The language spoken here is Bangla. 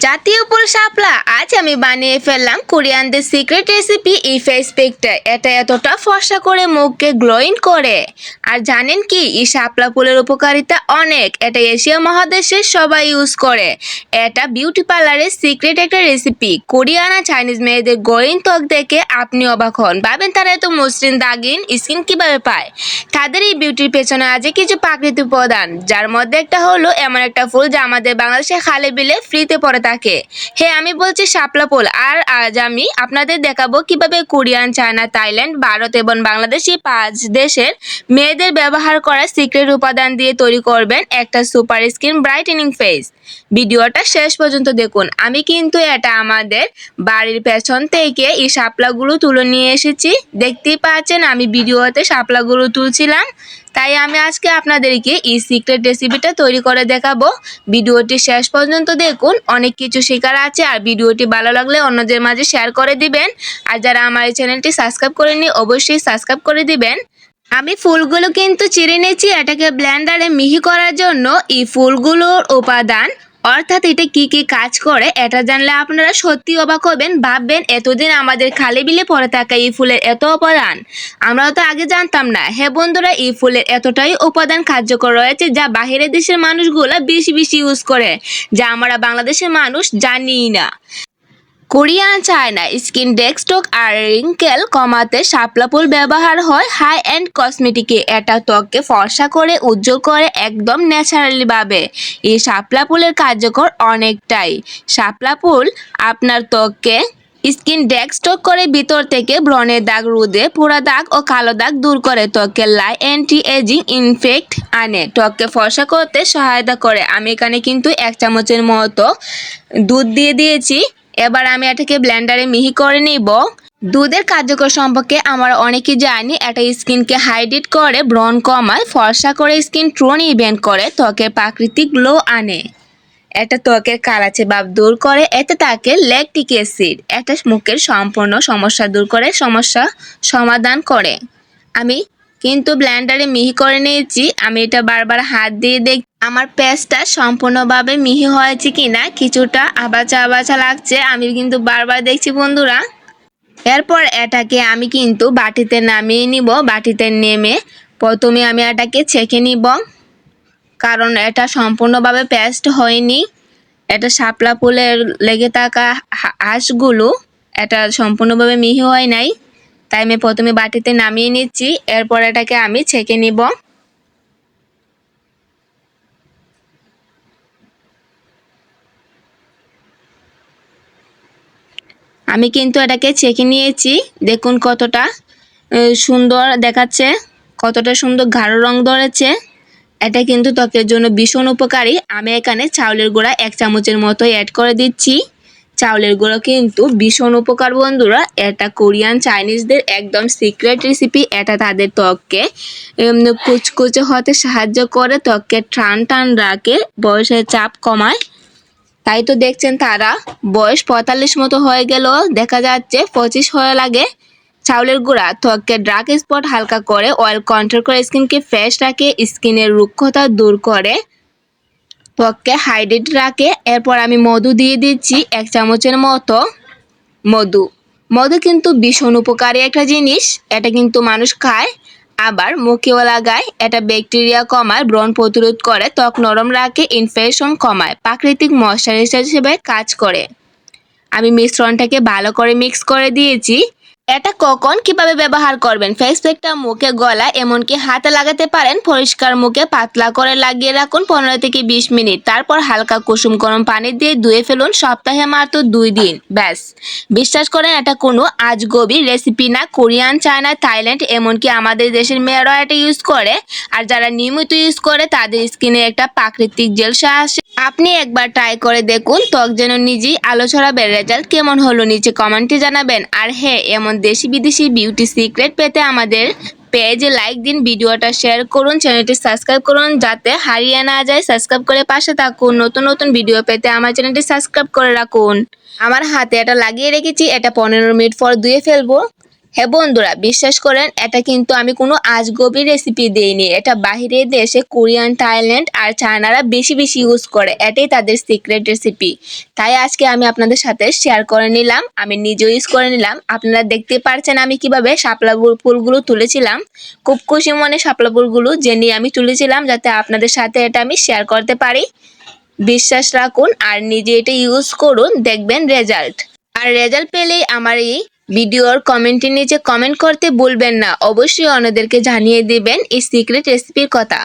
জাতীয় ফুল শাপলা আজ আমি বানিয়ে ফেললাম কোরিয়ানদের সিক্রেট রেসিপি এই ফেস প্যাকটা এটা এতটা ফর্সা করে মুখকে গ্লোয়িং করে। আর জানেন কি, এই শাপলা ফুলের উপকারিতা অনেক। এটা এশিয়া মহাদেশে সবাই ইউজ করে। এটা বিউটি পার্লারের সিক্রেট একটা রেসিপি কোরিয়ান আর চাইনিজ মেয়েদের গ্লোয়িং ত্বক দেখে আপনি অবাক হন। ভাবেন তারা এত মসৃণ দাগিন স্কিন কীভাবে পায়? তাদের এই বিউটির পেছনে আছে কিছু প্রাকৃতিক উপাদান, যার মধ্যে একটা হলো এমন একটা ফুল যা আমাদের বাংলাদেশে খালে বিলে ফ্রিতে পড়ে থাকে। হ্যাঁ আমি বলছি শাপলা ফুল। আর আজ আমি আপনাদের দেখাবো কীভাবে কোরিয়ান, চায়না, থাইল্যান্ড, ভারত এবং বাংলাদেশ পাঁচ দেশের মেয়েদের ব্যবহার করা সিক্রেট উপাদান দিয়ে তৈরি করবেন একটা সুপার স্কিন ব্রাইটেনিং ফেস। ভিডিওটা শেষ পর্যন্ত দেখুন। আমি কিন্তু এটা আমাদের বাড়ির পেছন থেকে এই শাপলাগুলো তুলে নিয়ে এসেছি। দেখতেই পাচ্ছেন, আমি ভিডিওতে শাপলাগুলো তুলছিলাম। তাই আমি আজকে আপনাদেরকে এই সিক্রেট রেসিপিটা তৈরি করে দেখাবো। ভিডিওটি শেষ পর্যন্ত দেখুন, অনেক কিছু শেখার আছে আর ভিডিওটি ভালো লাগলে অন্যদের মাঝে শেয়ার করে দিবেন। আর যারা আমার এই চ্যানেলটি সাবস্ক্রাইব করেনি অবশ্যই সাবস্ক্রাইব করে দিবেন। আমি ফুলগুলো কিন্তু চিড়ে নিয়েছি এটাকে ব্ল্যান্ডারে মিহি করার জন্য এই ফুলগুলোর উপাদান অর্থাৎ এটা কি কি কাজ করে, এটা জানলে আপনারা সত্যি অবাক হবেন, ভাববেন এতদিন আমাদের খালে বিলে পরে থাকা এই ফুলের এত উপাদান আমরা তো আগে জানতাম না। হে বন্ধুরা, এই ফুলের এতটাই উপাদান কার্যকর রয়েছে যা বাহিরের দেশের মানুষগুলো বেশি বেশি ইউজ করে, যা আমরা বাংলাদেশের মানুষ জানিই না। কোরিয়ান চায়না, স্কিন ডেস্কটক আর রিঙ্কেল কমাতে শাপলা ফুল ব্যবহার হয়। হাই এন্ড কসমেটিকে এটা ত্বককে ফর্সা করে, উজ্জ্বল করে, একদম ন্যাচারালিভাবে এই শাপলা ফুলের কার্যকর অনেকটাই। শাপলা ফুল আপনার ত্বককে স্কিন ডেস্কটক করে, ভিতর থেকে ব্রণের দাগ, রোদে পোড়া দাগ ও কালো দাগ দূর করে ত্বকের লাই অ্যান্টি এজিং ইনফেক্ট আনে। ত্বককে ফর্সা করতে সহায়তা করে। আমি এখানে কিন্তু এক চামচের মতো দুধ দিয়ে দিয়েছি। এবার আমি এটাকে ব্লেন্ডারে মিহি করে নিব। দুধের কার্যকর সম্পর্কে আমরা অনেকেই জানি, এটা স্কিনকে হাইড্রেট করে, ব্রণ কমায়, ফর্সা করে স্কিন ট্রোন ইভেন্ট করে, ত্বকের প্রাকৃতিক গ্লো আনে। এটা ত্বকের কালাচে ভাব দূর করে, এতে তাকে ল্যাকটিক অ্যাসিড এটা মুখের সম্পূর্ণ সমস্যা দূর করে, সমস্যা সমাধান করে। আমি কিন্তু ব্ল্যান্ডারে মিহি করে নিয়েছি, আমি এটা বারবার হাত দিয়ে দেখ আমার পেস্টটা সম্পূর্ণভাবে মিহি হয়েছে কিনা কিছুটা আবাচা আবাচা লাগছে, আমি কিন্তু বারবার দেখছি বন্ধুরা। এরপর এটাকে আমি কিন্তু বাটিতে নামিয়ে নিব, বাটিতে নেমে প্রথমে আমি এটাকে ছেঁকে নিব। কারণ এটা সম্পূর্ণভাবে পেস্ট হয়নি, এটা শাপলা ফুলের লেগে থাকা হাঁসগুলো এটা সম্পূর্ণভাবে মিহি হয় নাই। তাই আমি প্রথমে বাটিতে নামিয়ে নিচ্ছি, এরপর এটাকে আমি ছেঁকে নিব। আমি কিন্তু এটাকে ছেঁকে নিয়েছি। দেখুন কতটা সুন্দর দেখাচ্ছে, কতটা সুন্দর গাঢ় রং ধরেছে। এটা কিন্তু ত্বকের জন্য ভীষণ উপকারী। আমি এখানে চাউলের গুঁড়া এক চামচের মতো অ্যাড করে দিচ্ছি। চাউলের গুঁড়ো কিন্তু ভীষণ উপকার বন্ধুরা। এটা কোরিয়ান চাইনিজদের একদম সিক্রেট রেসিপি এটা তাদের ত্বককে কুচকুচে হতে সাহায্য করে। ত্বককে টান টান রাখে, বয়সের চাপ কমায়। তাই তো দেখছেন তারা, বয়স পঁয়তাল্লিশ মতো হয়ে গেল দেখা যাচ্ছে পঁচিশ হয়ে লাগে। চাউলের গুঁড়া ত্বকের ড্রাক স্পট হালকা করে অয়েল কন্ট্রোল করে স্কিনকে ফ্রেশ রাখে স্কিনের রুক্ষতা দূর করে। ত্বককে হাইড্রেট রাখে। এরপর আমি মধু দিয়ে দিচ্ছি এক চামচের মতো। মধু। মধু কিন্তু ভীষণ উপকারী একটা জিনিস, এটা কিন্তু মানুষ খায়। আবার মুখেও লাগায় এটা ব্যাকটেরিয়া কমায়, ব্রণ প্রতিরোধ করে, ত্বক নরম রাখে ইনফেকশন কমায়, প্রাকৃতিক ময়শ্চারাইজার হিসেবে কাজ করে। আমি মিশ্রণটাকে ভালো করে মিক্স করে দিয়েছি। এটা কখন কীভাবে ব্যবহার করবেন? ফেস প্যাকটা মুখে গলা এমনকি হাতে লাগাতে পারেন, পরিষ্কার মুখে পাতলা করে লাগিয়ে রাখুন পনেরো থেকে বিশ মিনিট। তারপর হালকা কুসুম গরম পানি দিয়ে ধুয়ে ফেলুন সপ্তাহে মাত্র দুই দিন। ব্যাস। বিশ্বাস করেন, এটা কোনো আজগবি রেসিপি না। কোরিয়ান, চায়না, থাইল্যান্ড, এমনকি আমাদের দেশের মেয়েরাও এটা ইউজ করে। আর যারা নিয়মিত ইউজ করে, তাদের স্কিনে একটা প্রাকৃতিক জেলসা আসে। আপনি একবার ট্রাই করে দেখুন, ত্বক যেন নিজেই আলো ছড়াবে রেজাল্ট কেমন হলো নিচে কমেন্টে জানাবেন। আর হ্যাঁ এমন দেশি বিদেশি বিউটি সিক্রেট পেতে আমাদের পেজে লাইক দিন, ভিডিওটা শেয়ার করুন চ্যানেলটি সাবস্ক্রাইব করুন, যাতে হারিয়ে না যায় সাবস্ক্রাইব করে পাশে থাকুন। নতুন নতুন ভিডিও পেতে আমার চ্যানেলটি সাবস্ক্রাইব করে রাখুন। আমার হাতে এটা লাগিয়ে রেখেছি, এটা পনেরো মিনিট পর ধুয়ে ফেলব। হ্যাঁ বন্ধুরা, বিশ্বাস করেন, এটা কিন্তু আমি কোনো আজগবি রেসিপি দেইনি। এটা বাহিরের দেশে কোরিয়ান, থাইল্যান্ড আর চায়নারা বেশি বেশি ইউজ করে। এটাই তাদের সিক্রেট রেসিপি তাই আজকে আমি আপনাদের সাথে শেয়ার করে নিলাম। আমি নিজেও ইউজ করে নিলাম। আপনারা দেখতে পারছেন আমি কীভাবে শাপলা ফুলগুলো তুলেছিলাম। খুব খুশি মনে শাপলা ফুলগুলো যে নিয়ে আমি তুলেছিলাম, যাতে আপনাদের সাথে এটা আমি শেয়ার করতে পারি। বিশ্বাস রাখুন আর নিজে এটা ইউজ করুন, দেখবেন রেজাল্ট আর রেজাল্ট পেলেই আমার এই ভিডিওর কমেন্টের নিচে কমেন্ট করতে ভুলবেন না। অবশ্যই অন্যদেরকে জানিয়ে দিবেন এই সিক্রেট রেসিপির কথা।